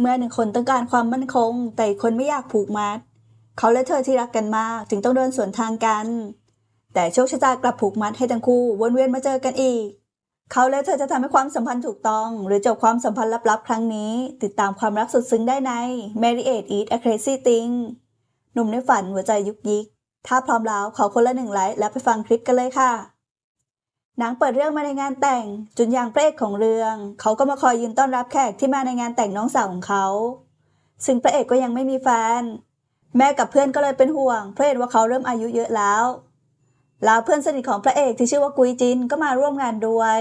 เมื่อหนึ่งคนต้องการความมั่นคง แต่อีกคนไม่อยากผูกมัด เขาและเธอที่รักกันมากจึงต้องเดินสวนทางกัน แต่โชคชะตากลับผูกมัดให้ทั้งคู่วนเวียนมาเจอกันอีก เขาและเธอจะทำให้ความสัมพันธ์ถูกต้อง หรือจบความสัมพันธ์ลับๆ ครั้งนี้ ติดตามความรักสุดซึ้งได้ใน Marriage Eat a Crazy Thing หนุ่มในฝันหัวใจยุกยิก ถ้าพร้อมแล้วขอคนละหนึ่งไลค์และไปฟังคลิปกันเลยค่ะ หนังเปิดเรื่องมาในงานแต่ง จุนยางพระเอกของเรื่อง เขาก็มาคอยยืนต้อนรับแขกที่มาในงานแต่งน้องสาวของเขา ซึ่งพระเอกก็ยังไม่มีแฟน แม่กับเพื่อนก็เลยเป็นห่วง เพราะเห็นว่าเขาเริ่มอายุเยอะแล้ว แล้วเพื่อนสนิทของพระเอกที่ชื่อว่ากุยจินก็มาร่วมงานด้วย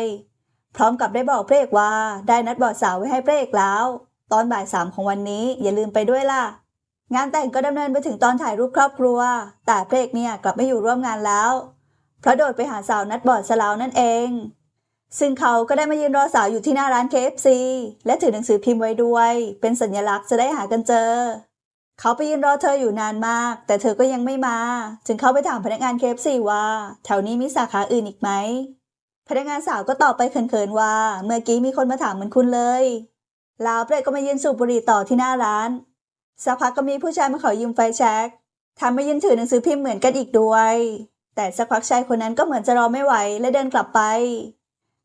พร้อมกับได้บอกพระเอกว่าได้นัดบอดสาวไว้ให้พระเอกแล้ว ตอนบ่ายสามของวันนี้อย่าลืมไปด้วยล่ะ งานแต่งก็ดำเนินไปถึงตอนถ่ายรูปครอบครัว แต่พระเอกเนี่ยกลับไม่อยู่ร่วมงานแล้ว เพราะโดดไปหาสาวนัดบอดสลาวนั่นเอง ซึ่งเขาก็ได้มายืนรอสาวอยู่ที่หน้าร้าน KFC และถือหนังสือพิมพ์ไว้ด้วย เป็นสัญลักษณ์จะได้หากันเจอ เขาไปยืนรอเธออยู่นานมาก แต่เธอก็ยังไม่มา จึงเข้าไปถามพนักงาน KFC ว่า แถวนี้มีสาขาอื่นอีกไหม พนักงานสาวก็ตอบไปเขินๆว่า เมื่อกี้มีคนมาถามเหมือนคุณเลยลาวเปรกก็มายืนสูบบุหรี่ต่อที่หน้าร้านสักพักก็มีผู้ชายมาขอยืมไฟแช็กทำมายืนถือหนังสือพิมพ์เหมือนกันอีกด้วย แต่สักพักชายคนนั้นก็เหมือนจะรอไม่ไหวและเดินกลับไป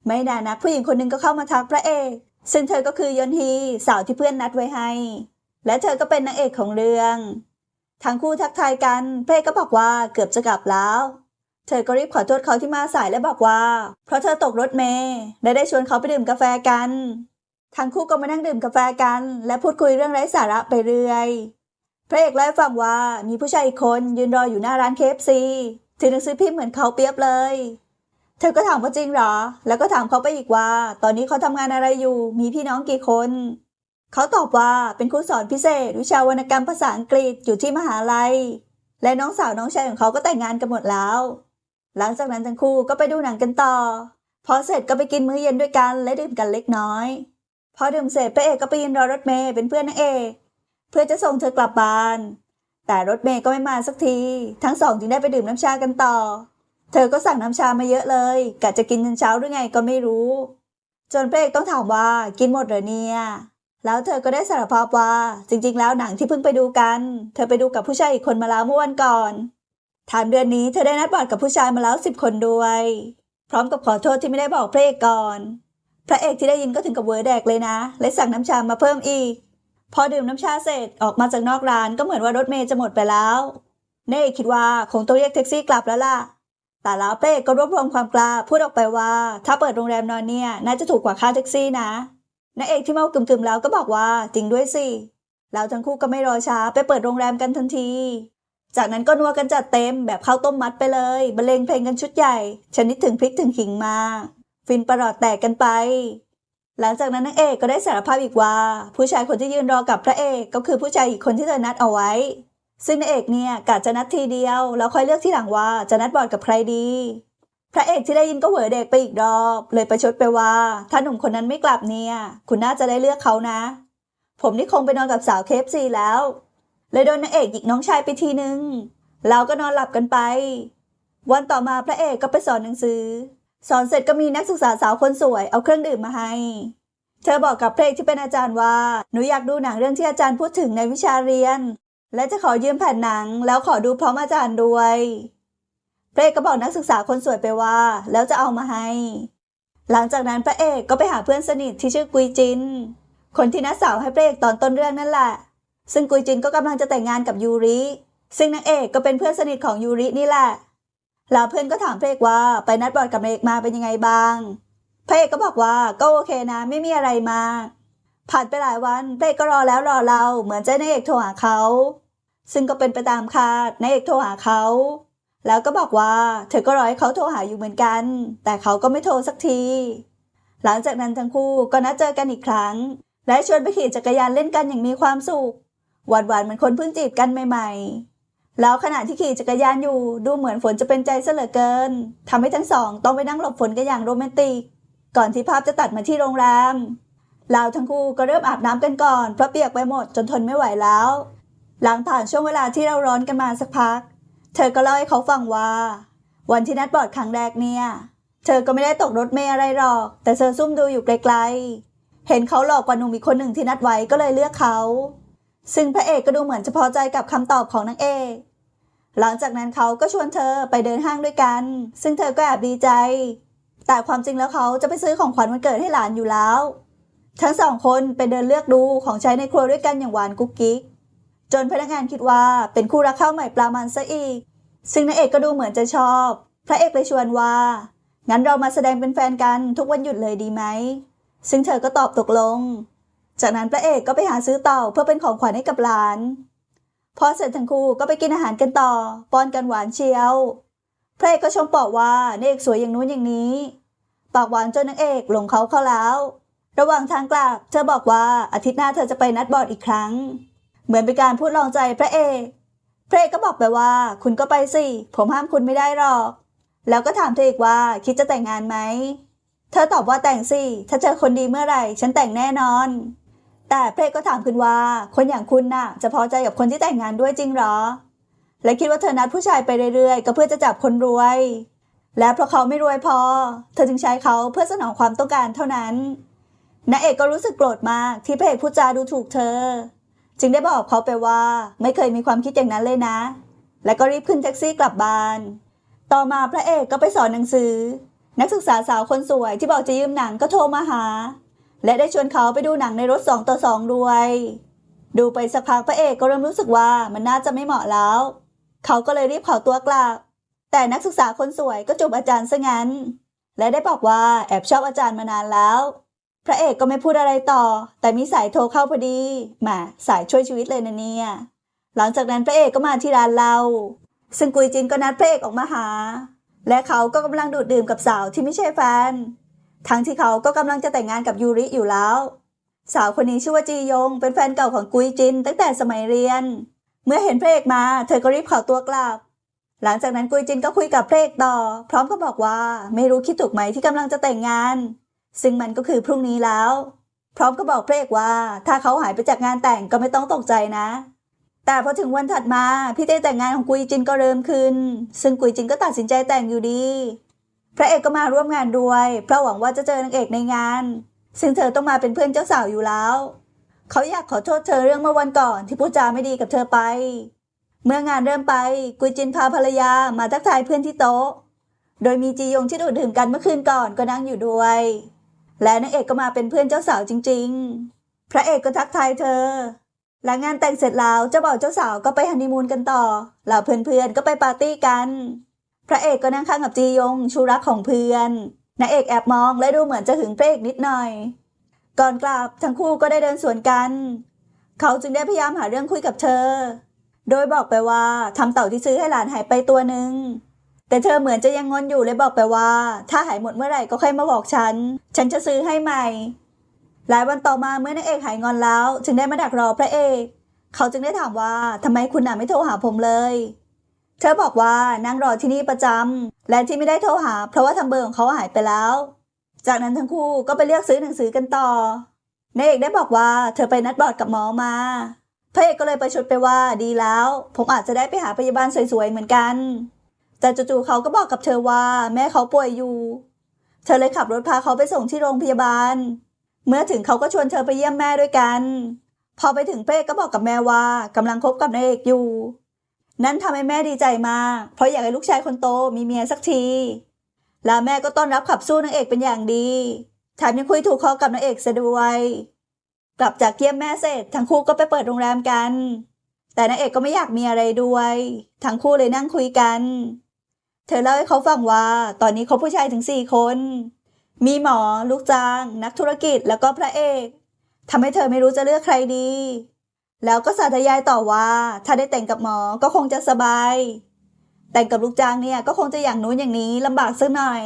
ไม่นานนักผู้หญิงคนหนึ่งก็เข้ามาทักพระเอก ซึ่งเธอก็คือยอนฮีสาวที่เพื่อนนัดไว้ให้ และเธอก็เป็นนางเอกของเรื่อง ทั้งคู่ทักทายกันพระเอกก็บอกว่าเกือบจะกลับแล้ว เธอก็รีบขอโทษเขาที่มาสายและบอกว่า เพราะเธอตกรถเมล์และได้ชวนเขาไปดื่มกาแฟกัน ทั้งคู่ก็มานั่งดื่มกาแฟกัน และพูดคุยเรื่องไร้สาระไปเรื่อยพระเอกเล่าให้ฟังว่ามีผู้ชายอีกคนยืนรออยู่หน้าร้านเคฟซี ถือหนังสือพิมพ์เหมือนเขาเปียบเลย เธอก็ถามว่าจริงเหรอ แล้วก็ถามเขาไปอีกว่า ตอนนี้เขาทำงานอะไรอยู่ มีพี่น้องกี่คน เขาตอบว่าเป็นครูสอนพิเศษ วิชาวรรณกรรมภาษาอังกฤษอยู่ที่มหาลัย และน้องสาวน้องชายของเขาก็แต่งงานกันหมดแล้ว หลังจากนั้นทั้งคู่ก็ไปดูหนังกันต่อ พอเสร็จก็ไปกินมื้อเย็นด้วยกันและดื่มกันเล็กน้อย พอดื่มเสร็จพระเอกก็ไปยืนรอรถเมย์เป็นเพื่อนนางเอก เพื่อจะส่งเธอกลับบ้าน แต่รถเมย์ก็ไม่มาสักที ทั้งสองจึงได้ไปดื่มน้ำชากันต่อ เธอก็สั่งน้ำชามาเยอะเลยกะจะกินจนเช้าหรือไงก็ไม่รู้ จนพระเอกต้องถามว่ากินหมดเหรอเนี่ยแล้วเธอก็ได้สารภาพว่า จริง ๆ แล้วหนังที่เพิ่งไปดูกัน เธอไปดูกับผู้ชายอีกคนมาแล้วเมื่อวันก่อนถามเดือนนี้เธอได้นัดบอดกับผู้ชายมาแล้วสิบคนด้วย พร้อมกับขอโทษที่ไม่ได้บอกพระเอกก่อน พระเอกที่ได้ยินก็ถึงกับเวอร์แดกเลยนะ และสั่งน้ำชามาเพิ่มอีก พอดื่มน้ำชาเสร็จออกมาจากนอกร้านก็เหมือนว่ารถเมย์จะหมดไปแล้ว เน่คิดว่าคงต้องเรียกแท็กซี่กลับแล้วล่ะ แต่แล้วเอกก็รวบรวมความกล้าพูดออกไปว่า ถ้าเปิดโรงแรมนอนเนี่ยน่าจะถูกกว่าค่าแท็กซี่นะนางเอกที่เมากึมๆแล้วก็บอกว่าจริงด้วยสิแล้วทั้งคู่ก็ไม่รอช้าไปเปิดโรงแรมกันทันที จากนั้นก็นัวกันจัดเต็มแบบข้าวต้มมัดไปเลยบรรเลงเพลงกันชุดใหญ่ชนิดถึงพริกถึงขิงมา ฟินประหลอดแตกกันไป หลังจากนั้นนางเอกก็ได้สารภาพอีกว่า ผู้ชายคนที่ยืนรอกับพระเอกก็คือผู้ชายอีกคนที่เธอนัดเอาไว้ ซึ่งนางเอกเนี่ยกะจะนัดทีเดียว แล้วค่อยเลือกที่หลังว่าจะนัดบอดกับใครดี พระเอกที่ได้ยินก็เหวอเด็กไปอีกรอบ เลยประชดไปว่า ถ้าหนุ่มคนนั้นไม่กลับเนี่ย คุณน่าจะได้เลือกเขานะ ผมนี่คงไปนอนกับสาวเคฟซีแล้ว เลยโดนนางเอกหยิกน้องชายไปทีนึงแล้วก็นอนหลับกันไป วันต่อมาพระเอกก็ไปสอนหนังสือ สอนเสร็จก็มีนักศึกษาสาวคนสวยเอาเครื่องดื่มมาให้ เธอบอกกับเพระเอกที่เป็นอาจารย์ว่า หนูอยากดูหนังเรื่องที่อาจารย์พูดถึงในวิชาเรียน และจะขอยืมแผ่นหนัง แล้วขอดูพร้อมอาจารย์ด้วยพระเอกก็บอกนักศึกษาคนสวยไปว่า แล้วจะเอามาให้ หลังจากนั้นพระเอกก็ไปหาเพื่อนสนิทที่ชื่อกุยจิน คนที่นัดสาวให้พระเอกตอนต้นเรื่องนั่นแหละ ซึ่งกุยจินก็กำลังจะแต่งงานกับยูริ ซึ่งนางเอกก็เป็นเพื่อนสนิทของยูรินี่แหละ แล้วเพื่อนก็ถามพระเอกว่าไปนัดบอดกับนางเอกมาเป็นยังไงบ้าง พระเอกก็บอกว่าก็โอเคนะไม่มีอะไรมา ผ่านไปหลายวันพระเอกก็รอแล้วรอเราเหมือนจะในางเอกโทรหาเขา ซึ่งก็เป็นไปตามคาดนางเอกโทรหาเขา แล้วก็บอกว่าเธอก็รอให้เขาโทรหาอยู่เหมือนกัน แต่เขาก็ไม่โทรสักที หลังจากนั้นทั้งคู่ก็นัดเจอกันอีกครั้ง และชวนไปขี่จักรยานเล่นกันอย่างมีความสุขหวานๆเหมือนคนเพิ่งจีบกันใหม่ ๆ แล้วขณะที่ขี่จักรยานอยู่ดูเหมือนฝนจะเป็นใจเหลือเกินทำให้ทั้งสองต้องไปนั่งหลบฝนกันอย่างโรแมนติก ก่อนที่ภาพจะตัดมาที่โรงแรมเราทั้งคู่ก็เริ่มอาบน้ำกันก่อนเพราะเปียกไปหมดจนทนไม่ไหวแล้ว หลังผ่านช่วงเวลาที่เราร้อนกันมาสักพัก เธอก็เล่าให้เขาฟังว่า วันที่นัดบอดครั้งแรกเนี่ย เธอก็ไม่ได้ตกรถเมล์อะไรหรอก แต่เธอซุ่มดูอยู่ไกลๆเห็นเขาหลอกกว่าหนุ่มอีกคนหนึ่งที่นัดไว้ก็เลยเลือกเขา ซึ่งพระเอกก็ดูเหมือนจะพอใจกับคำตอบของนางเอก หลังจากนั้นเขาก็ชวนเธอไปเดินห้างด้วยกัน ซึ่งเธอก็แอบดีใจ แต่ความจริงแล้วเขาจะไปซื้อของขวัญวันเกิดให้หลานอยู่แล้ว ทั้งสองคนไปเดินเลือกดูของใช้ในครัวด้วยกันอย่างหวานกุ๊กกิ๊ก จนพนักงานคิดว่าเป็นคู่รักข้าวใหม่ปลามันซะอีก ซึ่งนางเอกก็ดูเหมือนจะชอบ พระเอกเลยชวนว่า งั้นเรามาแสดงเป็นแฟนกันทุกวันหยุดเลยดีไหม ซึ่งเธอก็ตอบตกลง จากนั้นพระเอกก็ไปหาซื้อเต่าเพื่อเป็นของขวัญให้กับหลาน พอเสร็จทั้งคู่ก็ไปกินอาหารกันต่อ ป้อนกันหวานเชียว พระเอกก็ชมปอกว่านางเอกสวยอย่างนู้นอย่างนี้ ปากหวานจนนางเอกหลงเขาเข้าแล้ว ระหว่างทางกลับ เธอบอกว่าอาทิตย์หน้าเธอจะไปนัดบอร์ดอีกครั้ง เหมือนเป็นการพูดลองใจพระเอก พระเอกก็บอกไปว่า คุณก็ไปสิ ผมห้ามคุณไม่ได้หรอก แล้วก็ถามเธออีกว่าคิดจะแต่งงานไหม เธอตอบว่าแต่งสิ ถ้าเจอคนดีเมื่อไหร่ ฉันแต่งแน่นอน แต่พระเอกก็ถามขึ้นว่า คนอย่างคุณน่ะ จะพอใจกับคนที่แต่งงานด้วยจริงหรอ และคิดว่าเธอนัดผู้ชายไปเรื่อยๆ ก็เพื่อจะจับคนรวย และเพราะเขาไม่รวยพอ เธอจึงใช้เขาเพื่อสนองความต้องการเท่านั้นนางเอกก็รู้สึกโกรธมากที่พระเอกพูดจาดูถูกเธอ จึงได้บอกเขาไปว่า ไม่เคยมีความคิดอย่างนั้นเลยนะ และก็รีบขึ้นแท็กซี่กลับบ้าน ต่อมาพระเอกก็ไปสอนหนังสือ นักศึกษาสาวคนสวยที่บอกจะยืมหนังก็โทรมาหา และได้ชวนเขาไปดูหนังในรถสองต่อสองด้วย ดูไปสักพักพระเอกก็เริ่มรู้สึกว่ามันน่าจะไม่เหมาะแล้ว เขาก็เลยรีบขอตัวกลับ แต่นักศึกษาคนสวยก็จูบอาจารย์ซะงั้น และได้บอกว่าแอบชอบอาจารย์มานานแล้ว พระเอกก็ไม่พูดอะไรต่อ แต่มีสายโทรเข้าพอดีแหมสายช่วยชีวิตเลยนะเนี่ย หลังจากนั้นพระเอกก็มาที่ร้านเรา ซึ่งกุยจินก็นัดพระเอกออกมาหา และเขาก็กำลังดูดดื่มกับสาวที่ไม่ใช่แฟน ทั้งที่เขาก็กำลังจะแต่งงานกับยูริอยู่แล้ว สาวคนนี้ชื่อว่าจียง เป็นแฟนเก่าของกุยจิน ตั้งแต่สมัยเรียน เมื่อเห็นพระเอกมา เธอก็รีบขอตัวกลับ หลังจากนั้นกุยจินก็คุยกับพระเอกต่อ พร้อมกับบอกว่าไม่รู้คิดถูกไหมที่กำลังจะแต่งงาน ซึ่งมันก็คือพรุ่งนี้แล้ว พร้อมก็บอกพระเอกว่า ถ้าเขาหายไปจากงานแต่งก็ไม่ต้องตกใจนะแต่พอถึงวันถัดมา พี่เต้แต่งงานของกุยจินก็เริ่มขึ้น ซึ่งกุยจินก็ตัดสินใจแต่งอยู่ดี พระเอกก็มาร่วมงานด้วย เพราะหวังว่าจะเจอนางเอกในงาน ซึ่งเธอต้องมาเป็นเพื่อนเจ้าสาวอยู่แล้ว เขาอยากขอโทษเธอเรื่องเมื่อวันก่อนที่พูดจาไม่ดีกับเธอไป เมื่องานเริ่มไปกุยจินพาภรรยามาทักทายเพื่อนที่โต๊ะ โดยมีจียงที่ดูดดื่มกันเมื่อคืนก่อนก็นั่งอยู่ด้วย และนางเอกก็มาเป็นเพื่อนเจ้าสาวจริง ๆ พระเอกก็ทักทายเธอ หลังงานแต่งเสร็จแล้วเจ้าบ่าวเจ้าสาวก็ไปฮันนีมูนกันต่อเหล่าเพื่อนๆก็ไปปาร์ตี้กัน พระเอกก็นั่งข้างกับจียงชูรักของเพื่อนนางเอกแอบมองและดูเหมือนจะหึงพระเอกนิดหน่อย ก่อนกลับทั้งคู่ก็ได้เดินสวนกัน เขาจึงได้พยายามหาเรื่องคุยกับเธอ โดยบอกไปว่าทำเต่าที่ซื้อให้หลานหายไปตัวหนึ่งแต่เธอเหมือนจะยังงอนอยู่เลยบอกไปว่า ถ้าหายหมดเมื่อไหร่ก็ค่อยมาบอกฉัน ฉันจะซื้อให้ใหม่ หลายวันต่อมาเมื่อนางเอกหายงอนแล้ว จึงได้มาดักรอพระเอก เขาจึงได้ถามว่าทำไมคุณน่ะไม่โทรหาผมเลย เธอบอกว่านั่งรอที่นี่ประจำและที่ไม่ได้โทรหา เพราะว่าทางเบอร์ของเขาหายไปแล้ว จากนั้นทั้งคู่ก็ไปเลือกซื้อหนังสือกันต่อนางเอกได้บอกว่าเธอไปนัดบอร์ดกับหมอมาพระเอกก็เลยประชดไปว่าดีแล้ว ผมอาจจะได้ไปหาพยาบาลสวยๆเหมือนกัน แต่จู่ๆเขาก็บอกกับเธอว่า แม่เขาป่วยอยู่ เธอเลยขับรถพาเขาไปส่งที่โรงพยาบาล เมื่อถึงเขาก็ชวนเธอไปเยี่ยมแม่ด้วยกัน พอไปถึงเป้ก็บอกกับแม่ว่ากำลังคบกับนายเอกอยู่ นั่นทำให้แม่ดีใจมาก เพราะอยากให้ลูกชายคนโตมีเมียสักที แล้วแม่ก็ต้อนรับขับสู้นางเอกเป็นอย่างดีแถมยังคุยถูกคอกับนางเอกซะด้วยกลับจากเยี่ยมแม่เสร็จทั้งคู่ก็ไปเปิดโรงแรมกัน แต่นางเอกก็ไม่อยากมีอะไรด้วย ทั้งคู่เลยนั่งคุยกัน เธอเล่าให้เขาฟังว่า ตอนนี้เขาผู้ชายถึงสี่คน มีหมอ ลูกจ้าง นักธุรกิจแล้วก็พระเอกทำให้เธอไม่รู้จะเลือกใครดี แล้วก็สาธยายต่อว่า ถ้าได้แต่งกับหมอก็คงจะสบาย แต่งกับลูกจ้างเนี่ยก็คงจะอย่างนู้นอย่างนี้ลำบากสักหน่อย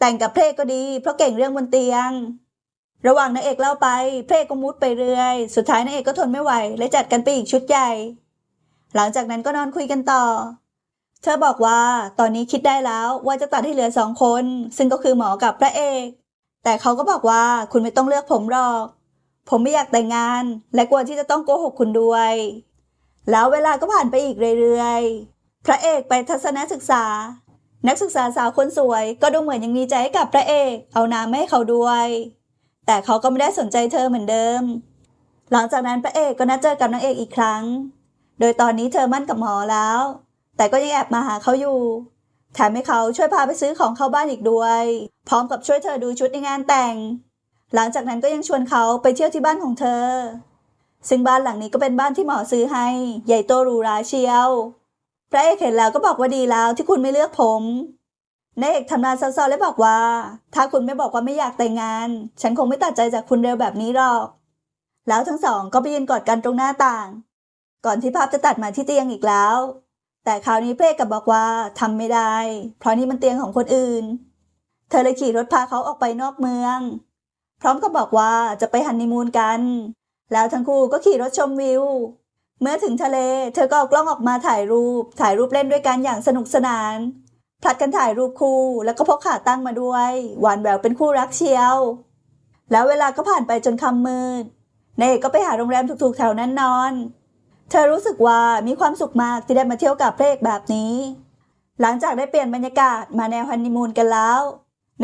แต่งกับพระเอกก็ดี เพราะเก่งเรื่องบนเตียง ระหว่างนางเอกเล่าไปพระเอกก็มุดไปเรื่อย สุดท้ายนางเอกก็ทนไม่ไหวและจัดกันไปอีกชุดใหญ่ หลังจากนั้นก็นอนคุยกันต่อ เธอบอกว่าตอนนี้คิดได้แล้วว่าจะตัดให้เหลือสองคน ซึ่งก็คือหมอกับพระเอก แต่เขาก็บอกว่าคุณไม่ต้องเลือกผมหรอก ผมไม่อยากแต่งงาน และกลัวที่จะต้องโกหกคุณด้วย แล้วเวลาก็ผ่านไปอีกเรื่อยๆ พระเอกไปทัศนศึกษา นักศึกษาสาวคนสวย ก็ดูเหมือนยังมีใจให้กับพระเอก เอาน้ำให้เขาด้วย แต่เขาก็ไม่ได้สนใจเธอเหมือนเดิม หลังจากนั้นพระเอกก็นัดเจอกับนางเอกอีกครั้ง โดยตอนนี้เธอมั่นกับหมอแล้ว แต่ก็ยังแอบมาหาเขาอยู่แถมให้เขาช่วยพาไปซื้อของเข้าบ้านอีกด้วย พร้อมกับช่วยเธอดูชุดในงานแต่ง หลังจากนั้นก็ยังชวนเขาไปเที่ยวที่บ้านของเธอ ซึ่งบ้านหลังนี้ก็เป็นบ้านที่หมอซื้อให้ ใหญ่โตหรูหราเชียว พระเอกเห็นแล้วก็บอกว่าดีแล้วที่คุณไม่เลือกผมนายเอกทำนาเศร้าๆและบอกว่า ถ้าคุณไม่บอกว่าไม่อยากแต่งงาน ฉันคงไม่ตัดใจจากคุณเร็วแบบนี้หรอก แล้วทั้งสองก็ไปยืนกอดกันตรงหน้าต่าง ก่อนที่ภาพจะตัดมาที่เตียงอีกแล้ว แต่คราวนี้เอกกับบอกว่าทำไม่ได้ เพราะนี่มันเตียงของคนอื่น เธอเลยขี่รถพาเขาออกไปนอกเมือง พร้อมกับบอกว่าจะไปฮันนีมูนกัน แล้วทั้งคู่ก็ขี่รถชมวิว เมื่อถึงทะเล เธอก็เอากล้องออกมาถ่ายรูป ถ่ายรูปเล่นด้วยกันอย่างสนุกสนานผลัดกันถ่ายรูปคู่ แล้วก็พกขาตั้งมาด้วย หวานแหววเป็นคู่รักเชียว แล้วเวลาก็ผ่านไปจนค่ำมืดนายเอกก็ไปหาโรงแรมถูกๆแถวนั้นนอน เธอรู้สึกว่ามีความสุขมากที่ได้มาเที่ยวกับเพระเอกแบบนี้ หลังจากได้เปลี่ยนบรรยากาศมาแนวฮันนีมูนกันแล้ว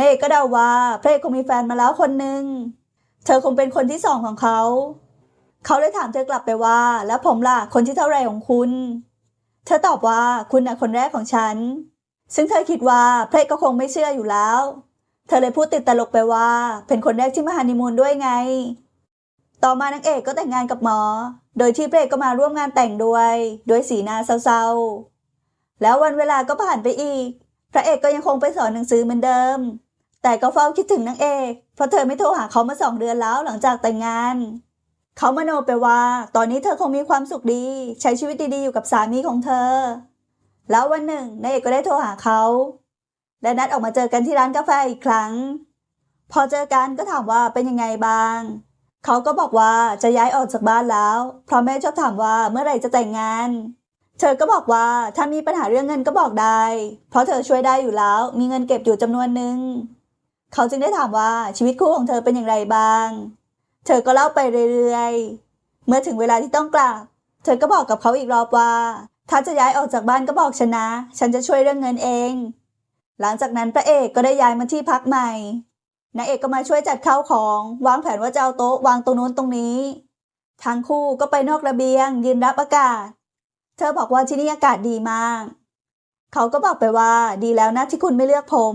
เอกก็เดาว่าพระเอกคงมีแฟนมาแล้วคนหนึ่ง เธอคงเป็นคนที่สองของเขา เขาเลยถามเธอกลับไปว่า แล้วผมล่ะคนที่เท่าไรของคุณ เธอตอบว่าคุณน่ะคนแรกของฉัน ซึ่งเธอคิดว่าพระเอกก็คงไม่เชื่ออยู่แล้ว เธอเลยพูดติดตลกไปว่า เป็นคนแรกที่มาฮันนีมูนด้วยไง ต่อมานางเอกก็แต่งงานกับหมอ โดยที่พระเอกก็มาร่วมงานแต่งด้วยด้วยสีหน้าเศร้าๆ แล้ววันเวลาก็ผ่านไปอีก พระเอกก็ยังคงไปสอนหนังสือเหมือนเดิม แต่ก็เฝ้าคิดถึงนางเอก เพราะเธอไม่โทรหาเขามาสองเดือนแล้วหลังจากแต่งงาน เขามโนไปว่า ตอนนี้เธอคงมีความสุขดี ใช้ชีวิตดีๆอยู่กับสามีของเธอ แล้ววันหนึ่งนายเอกก็ได้โทรหาเขา และนัดออกมาเจอกันที่ร้านกาแฟอีกครั้ง พอเจอกันก็ถามว่าเป็นยังไงบ้าง เขาก็บอกว่าจะย้ายออกจากบ้านแล้ว เพราะแม่ชอบถามว่าเมื่อไหร่จะแต่งงานเธอก็บอกว่าถ้ามีปัญหาเรื่องเงินก็บอกได้ เพราะเธอช่วยได้อยู่แล้ว มีเงินเก็บอยู่จำนวนหนึ่ง เขาจึงได้ถามว่าชีวิตคู่ของเธอเป็นอย่างไรบ้าง เธอก็เล่าไปเรื่อยๆ เมื่อถึงเวลาที่ต้องกลับ เธอก็บอกกับเขาอีกรอบว่า ถ้าจะย้ายออกจากบ้านก็บอกฉันนะ ฉันจะช่วยเรื่องเงินเอง หลังจากนั้นพระเอกก็ได้ย้ายมาที่พักใหม่นางเอกก็มาช่วยจัดข้าวของ วางแผนว่าจะเอาโต๊ะวางตรงนู้นตรงนี้ ทั้งคู่ก็ไปนอกระเบียง ยืนรับอากาศ เธอบอกว่าที่นี่อากาศดีมาก เขาก็บอกไปว่าดีแล้วนะที่คุณไม่เลือกผม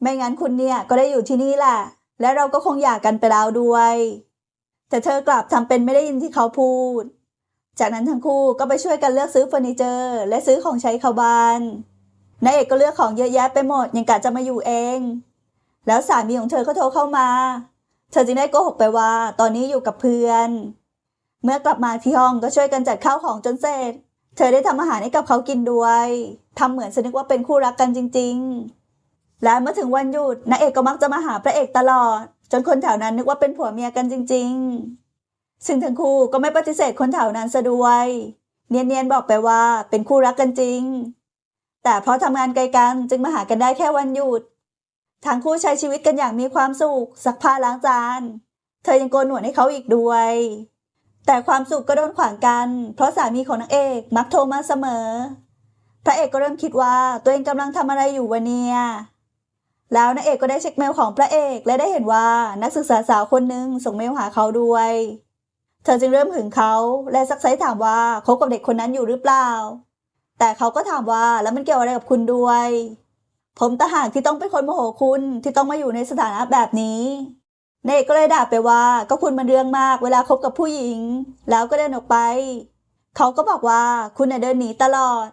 ไม่งั้นคุณเนี่ยก็ได้อยู่ที่นี่แหละ และเราก็คงอยากกันไปแล้วด้วย แต่เธอกลับทำเป็นไม่ได้ยินที่เขาพูด จากนั้นทั้งคู่ก็ไปช่วยกันเลือกซื้อเฟอร์นิเจอร์ และซื้อของใช้เข้าบ้านนายเอกก็เลือกของเยอะแยะไปหมดยังกะจะมาอยู่เอง แล้วสามีของเธอก็โทรเข้ามา เธอจึงได้โกหกไปว่า ตอนนี้อยู่กับเพื่อน เมื่อกลับมาที่ห้องก็ช่วยกันจัดข้าวของจนเสร็จ เธอได้ทำอาหารให้กับเขากินด้วยทำเหมือนสนึกว่าเป็นคู่รักกันจริง ๆ และเมื่อถึงวันหยุดนางเอกก็มักจะมาหาพระเอกตลอด จนคนแถวนั้นนึกว่าเป็นผัวเมียกันจริง ๆ ซึ่งทั้งคู่ก็ไม่ปฏิเสธคนแถวนั้นซะด้วย เนียนๆบอกไปว่าเป็นคู่รักกันจริง แต่เพราะทำงานไกลกันจึงมาหากันได้แค่วันหยุด ทั้งคู่ใช้ชีวิตกันอย่างมีความสุขซักผ้าล้างจาน เธอยังโกนหนวดให้เขาอีกด้วย แต่ความสุขก็โดนขวางกัน เพราะสามีของนางเอกมักโทรมาเสมอ พระเอกก็เริ่มคิดว่าตัวเองกำลังทำอะไรอยู่วะเนี่ย แล้วนางเอกก็ได้เช็คเมลของพระเอก และได้เห็นว่านักศึกษาสาวคนหนึ่งส่งเมลหาเขาด้วย เธอจึงเริ่มหึงเขาและซักไซถามว่าคบกับเด็กคนนั้นอยู่หรือเปล่า แต่เขาก็ถามว่าแล้วมันเกี่ยวอะไรกับคุณด้วย ผมตาหากที่ต้องเป็นคนโมโหคุณที่ต้องมาอยู่ในสถานะแบบนี้นายเอกก็เลยด่าไปว่าก็คุณมันเรื่องมากเวลาคบกับผู้หญิง แล้วก็เดินออกไป เขาก็บอกว่าคุณน่ะเดินหนีตลอด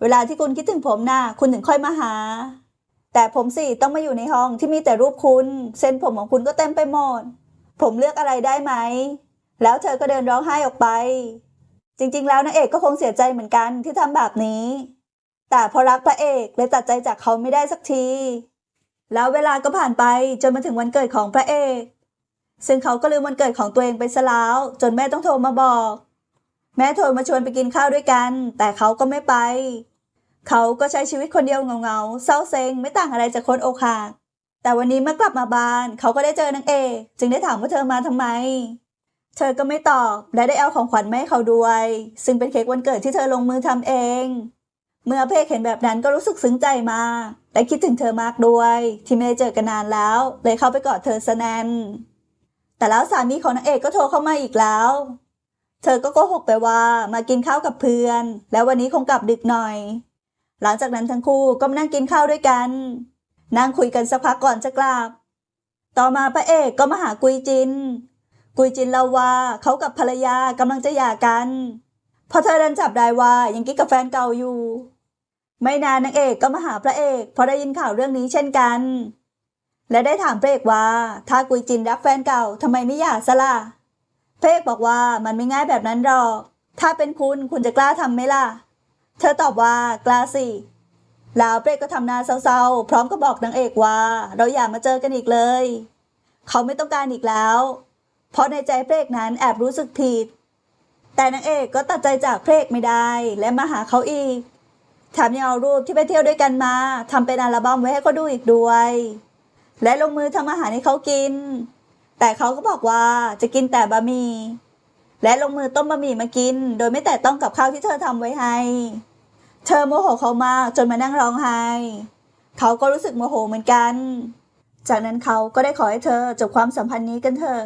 เวลาที่คุณคิดถึงผมน่ะคุณถึงค่อยมาหา แต่ผมสิต้องมาอยู่ในห้องที่มีแต่รูปคุณ เส้นผมของคุณก็เต็มไปหมด ผมเลือกอะไรได้ไหม แล้วเธอก็เดินร้องไห้ออกไป จริงๆ แล้วนางเอกก็คงเสียใจเหมือนกันที่ทำแบบนี้ แต่พอรักพระเอกเลยตัดใจจากเขาไม่ได้สักที แล้วเวลาก็ผ่านไปจนมาถึงวันเกิดของพระเอก ซึ่งเขาก็ลืมวันเกิดของตัวเองไปซะแล้ว จนแม่ต้องโทรมาบอก แม่โทรมาชวนไปกินข้าวด้วยกัน แต่เขาก็ไม่ไป เขาก็ใช้ชีวิตคนเดียวเงาๆเศร้าเซ็งไม่ต่างอะไรจากคนอกหักแต่วันนี้เมื่อกลับมาบ้าน เขาก็ได้เจอนางเอกจึงได้ถามว่าเธอมาทำไม เธอก็ไม่ตอบและได้เอาของขวัญมาให้เขาด้วย ซึ่งเป็นเค้กวันเกิดที่เธอลงมือทำเอง เมื่อเพกเห็นแบบนั้นก็รู้สึกซึ้งใจมากและคิดถึงเธอมากด้วย ที่ไม่ได้เจอกันนานแล้ว เลยเข้าไปกอดเธอซะแน่นแต่แล้วสามีของนางเอกก็โทรเข้ามาอีกแล้ว เธอก็โกหกไปว่ามากินข้าวกับเพื่อน แล้ววันนี้คงกลับดึกหน่อย หลังจากนั้นทั้งคู่ก็มานั่งกินข้าวด้วยกัน นั่งคุยกันสักพักก่อนจะกลับ ต่อมาพระเอกก็มาหากุยจิน กุยจินเล่าว่าเขากับภรรยากำลังจะหย่ากันเพอเธอดันจับได้ว่ายังกิ๊กกับแฟนเก่าอยู่ ไม่นานนางเอกก็มาหาพระเอกเพราะได้ยินข่าวเรื่องนี้เช่นกัน และได้ถามพระเอกว่า ถ้ากุยจินรักแฟนเก่าทำไมไม่หย่าซะล่ะพระเอกบอกว่ามันไม่ง่ายแบบนั้นหรอก ถ้าเป็นคุณคุณจะกล้าทำไหมล่ะ เธอตอบว่ากล้าสิแล้วพระเอกก็ทำหน้าเศร้าๆ พร้อมกับบอกนางเอกว่า เราอย่ามาเจอกันอีกเลย เขาไม่ต้องการอีกแล้ว เพราะในใจพรกนั้นแอบรู้สึกผิด แต่นางเอกก็ตัดใจจากพรกไม่ได้และมาหาเขาอีกแถมยังเอารูปที่ไปเที่ยวด้วยกันมาทำเป็นอัลบั้มไว้ให้เขาดูอีกด้วย และลงมือทำอาหารให้เขากิน แต่เขาก็บอกว่าจะกินแต่บะหมี่และลงมือต้มบะหมี่มากิน โดยไม่แตะต้องกับข้าวที่เธอทำไว้ให้ เธอโมโหเขามากจนมานั่งร้องไห้ เขาก็รู้สึกโมโหเหมือนกัน จากนั้นเขาก็ได้ขอให้เธอจบความสัมพันธ์นี้กันเถอะ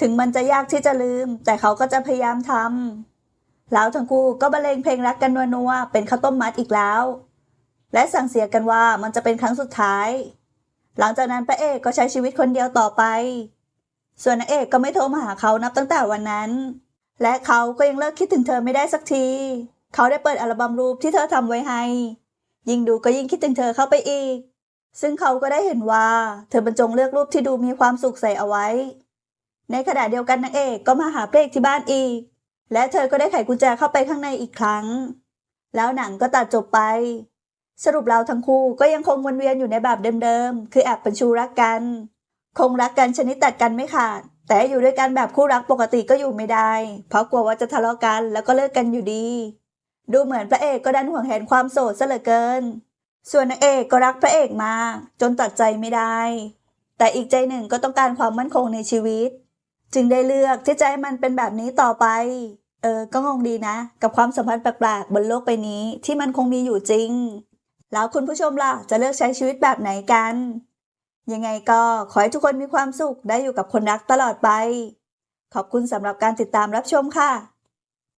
ถึงมันจะยากที่จะลืม แต่เขาก็จะพยายามทำแล้วทั้งคู่ก็บรรเลงเพลงรักกันนัวๆเป็นข้าวต้มมัดอีกแล้ว และสั่งเสียกันว่ามันจะเป็นครั้งสุดท้าย หลังจากนั้นพระเอกก็ใช้ชีวิตคนเดียวต่อไป ส่วนนางเอกก็ไม่โทรมาหาเขานับตั้งแต่วันนั้น และเขาก็ยังเลิกคิดถึงเธอไม่ได้สักที เขาได้เปิดอัลบั้มรูปที่เธอทำไว้ให้ ยิ่งดูก็ยิ่งคิดถึงเธอเข้าไปอีก ซึ่งเขาก็ได้เห็นว่า เธอบรรจงเลือกรูปที่ดูมีความสุขใส่เอาไว้ ในขณะเดียวกันนางเอกก็มาหาเพระเอกที่บ้านอีก และเธอก็ได้ไขกุญแจเข้าไปข้างในอีกครั้ง แล้วหนังก็ตัดจบไป สรุปแล้วทั้งคู่ก็ยังคงวนเวียนอยู่ในแบบเดิมๆ คือแอบเป็นชูรักกัน คงรักกันชนิดตัดกันไม่ขาดแต่อยู่ด้วยกันแบบคู่รักปกติก็อยู่ไม่ได้ เพราะกลัวว่าจะทะเลาะกันแล้วก็เลิกกันอยู่ดี ดูเหมือนพระเอกก็ดันห่วงแหนความโสดซะเหลือเกิน ส่วนนางเอกก็รักพระเอกมากจนตัดใจไม่ได้ แต่อีกใจหนึ่งก็ต้องการความมั่นคงในชีวิต จึงได้เลือกที่จะให้มันเป็นแบบนี้ต่อไป เออ ก็งงดีนะ กับความสัมพันธ์แปลกๆบนโลกใบนี้ที่มันคงมีอยู่จริง แล้วคุณผู้ชมล่ะจะเลือกใช้ชีวิตแบบไหนกัน ยังไงก็ขอให้ทุกคนมีความสุขได้อยู่กับคนรักตลอดไป ขอบคุณสำหรับการติดตามรับชมค่ะ